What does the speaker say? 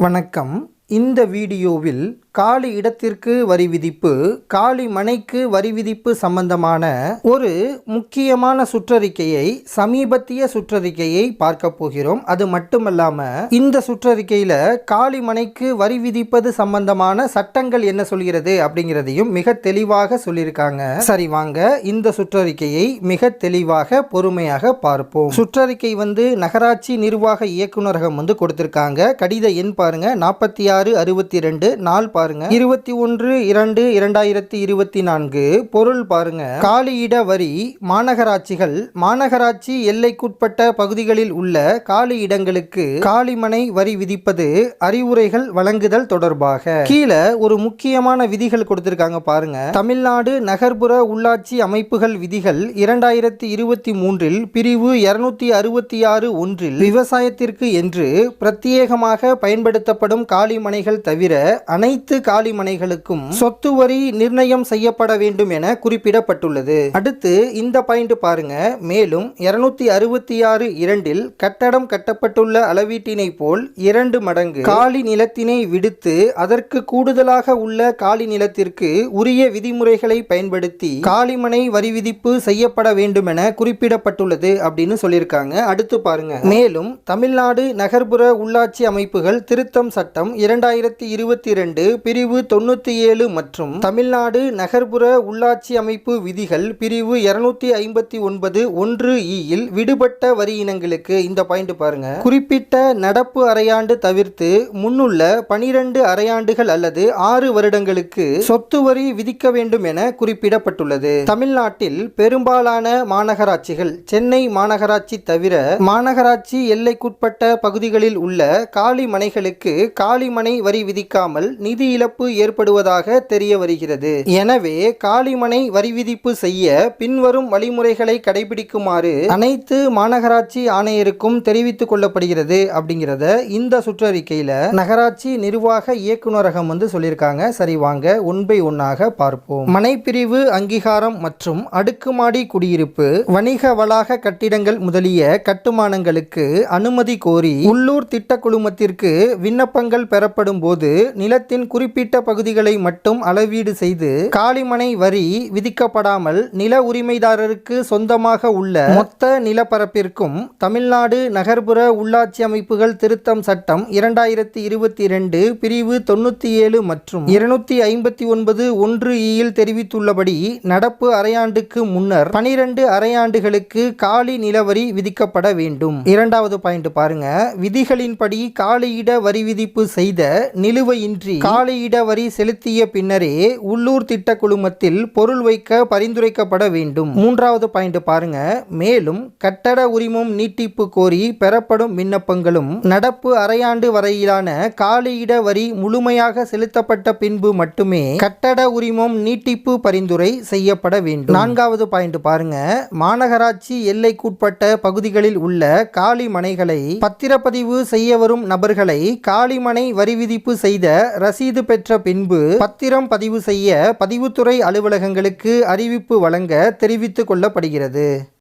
வணக்கம். இந்த வீடியோவில் காலி இடத்திற்கு வரி விதிப்பு காலி மனைக்கு வரி விதிப்பு சம்பந்தமான ஒரு முக்கியமான சுற்றறிக்கையை சமீபத்திய சுற்றறிக்கையை பார்க்க போகிறோம். அது மட்டுமல்லாம இந்த சுற்றறிக்கையில காலி மனைக்கு வரி விதிப்பது சம்பந்தமான சட்டங்கள் என்ன சொல்கிறது அப்படிங்கிறதையும் மிக தெளிவாக சொல்லியிருக்காங்க. சரி வாங்க இந்த சுற்றறிக்கையை மிக தெளிவாக பொறுமையாக பார்ப்போம். சுற்றறிக்கை வந்து நகராட்சி நிர்வாக இயக்குநரகம் வந்து கொடுத்திருக்காங்க. கடித எண் பாருங்க நாற்பத்தி ஆறு அறுபத்தி ரெண்டு நாள் பாருங்க. இருபத்தி ஒன்று இரண்டு இரண்டாயிரத்தி இருபத்தி நான்கு. பொருள் பாருங்க. காலியிட வரி மாநகராட்சிகள். மாநகராட்சி எல்லைக்குட்பட்ட பகுதிகளில் உள்ள காலி இடங்களுக்கு காலிமனை வரி விதிப்பது அறிவுரைகள் வழங்குதல் தொடர்பாக. கீழே ஒரு முக்கியமான விதிகள் கொடுத்திருக்காங்க பாருங்க. தமிழ்நாடு நகர்ப்புற உள்ளாட்சி அமைப்புகள் விதிகள் இரண்டாயிரத்தி இருபத்தி மூன்றில் பிரிவு இருநூத்தி அறுபத்தி ஆறு ஒன்றில் விவசாயத்திற்கு என்று பிரத்யேகமாக பயன்படுத்தப்படும் காலிமனைகள் தவிர அனைத்து காலிமனைகளுக்கும் சொத்து வரி நிர்ணயம் செய்யப்பட வேண்டும் என குறிப்பிடப்பட்டுள்ளது. அடுத்து இந்த பாயிண்ட் பாருங்க. மேலும் இருநூத்தி அறுபத்தி ஆறு இரண்டில் கட்டடம் கட்டப்பட்டுள்ள அளவீட்டினை போல் இரண்டு மடங்கு காலி நிலத்தினை விடுத்து அதற்கு கூடுதலாக உள்ள காலி நிலத்திற்கு உரிய விதிமுறைகளை பயன்படுத்தி காலிமனை வரி விதிப்பு செய்யப்பட வேண்டும் என குறிப்பிடப்பட்டுள்ளது அப்படின்னு சொல்லியிருக்காங்க. அடுத்து பாருங்க. மேலும் தமிழ்நாடு நகர்ப்புற உள்ளாட்சி அமைப்புகள் திருத்தம் சட்டம் இரண்டாயிரத்தி இருபத்தி ரெண்டு பிரிவு தொண்ணூத்தி ஏழு மற்றும் தமிழ்நாடு நகர்ப்புற உள்ளாட்சி அமைப்பு விதிகள் பிரிவு இருநூத்தி ஐம்பத்தி ஒன்பது ஒன்று இல் விடுபட்ட வரி இனங்களுக்கு இந்த பாயிண்ட் பாருங்க. குறிப்பிட்ட நடப்பு அரையாண்டு தவிர்த்து முன்னுள்ள பனிரெண்டு அரையாண்டுகள் அல்லது ஆறு வருடங்களுக்கு சொத்து வரி விதிக்க வேண்டும் என குறிப்பிடப்பட்டுள்ளது. தமிழ்நாட்டில் பெரும்பாலான மாநகராட்சிகள் சென்னை மாநகராட்சி தவிர மாநகராட்சி எல்லைக்குட்பட்ட பகுதிகளில் உள்ள காலி மனைகளுக்கு காலிமனை வரி விதிக்காமல் நிதி இழப்பு ஏற்படுவதாக தெரிய வருகிறது. எனவே காளிமனை வரி விதிப்பு செய்ய பின்வரும் வழிமுறைகளை கடைபிடிக்குமாறு அனைத்து மாநகராட்சி ஆணையருக்கும் தெரிவித்துக் கொள்ளப்படுகிறது அப்படிங்கிறத இந்த சுற்றறிக்கையில நகராட்சி நிர்வாக இயக்குநரகம் வந்து சொல்லியிருக்காங்க. சரி வாங்க ஒன் பை ஒன்னாக பார்ப்போம். மனைப்பிரிவு அங்கீகாரம் மற்றும் அடுக்குமாடி குடியிருப்பு வணிக வளாக கட்டிடங்கள் முதலிய கட்டுமானங்களுக்கு அனுமதி கோரி உள்ளூர் திட்ட குழுமத்திற்கு விண்ணப்பங்கள் பெறப்படும் போது நிலத்தின் குறிப்பிட்ட பகுதிகளை மட்டும் அளவீடு செய்து காலிமனை வரி விதிக்கப்படாமல் நில உரிமைதாரருக்கு சொந்தமாக உள்ள மொத்த நிலப்பரப்பிற்கும் தமிழ்நாடு நகர்ப்புற உள்ளாட்சி அமைப்புகள் திருத்தம் சட்டம் இரண்டாயிரத்தி இருபத்தி இரண்டு பிரிவு தொண்ணூத்தி ஏழு மற்றும் இருநூத்தி ஐம்பத்தி ஒன்பது ஒன்று இயில் தெரிவித்துள்ளபடி நடப்பு அரையாண்டுக்கு முன்னர் பனிரெண்டு அரையாண்டுகளுக்கு காலி நிலவரி விதிக்கப்பட வேண்டும். இரண்டாவது பாயிண்ட் பாருங்க. விதிகளின்படி காலியிட வரி விதிப்பு செய்த நிலுவையின்றி காலியிட வரி செலுத்திய பின்னரே உள்ளூர் திட்ட குழுமத்தில் பொருள் வைக்க பரிந்துரைக்கப்பட வேண்டும். மூன்றாவது பாயிண்ட் பாருங்க. மேலும் கட்டட உரிமம் நீட்டிப்பு கோரி பெறப்படும் விண்ணப்பங்களும் நடப்பு அரையாண்டு வரையிலான காலியிட வரி முழுமையாக செலுத்தப்பட்ட பின்பு மட்டுமே கட்டட உரிமம் நீட்டிப்பு பரிந்துரை செய்யப்பட வேண்டும். நான்காவது பாயிண்ட் பாருங்க. மாநகராட்சி எல்லைக்குட்பட்ட பகுதிகளில் உள்ள காலி மனைகளை பத்திரப்பதிவு செய்ய வரும் நபர்களை காலிமனை வரி விதிப்பு செய்த ரசீது பெற்ற பின்பு பத்திரம் பதிவு செய்ய பதிவுத்துறை அலுவலகங்களுக்கு அறிவிப்பு வழங்க தெரிவித்துக் கொள்ளப்படுகிறது.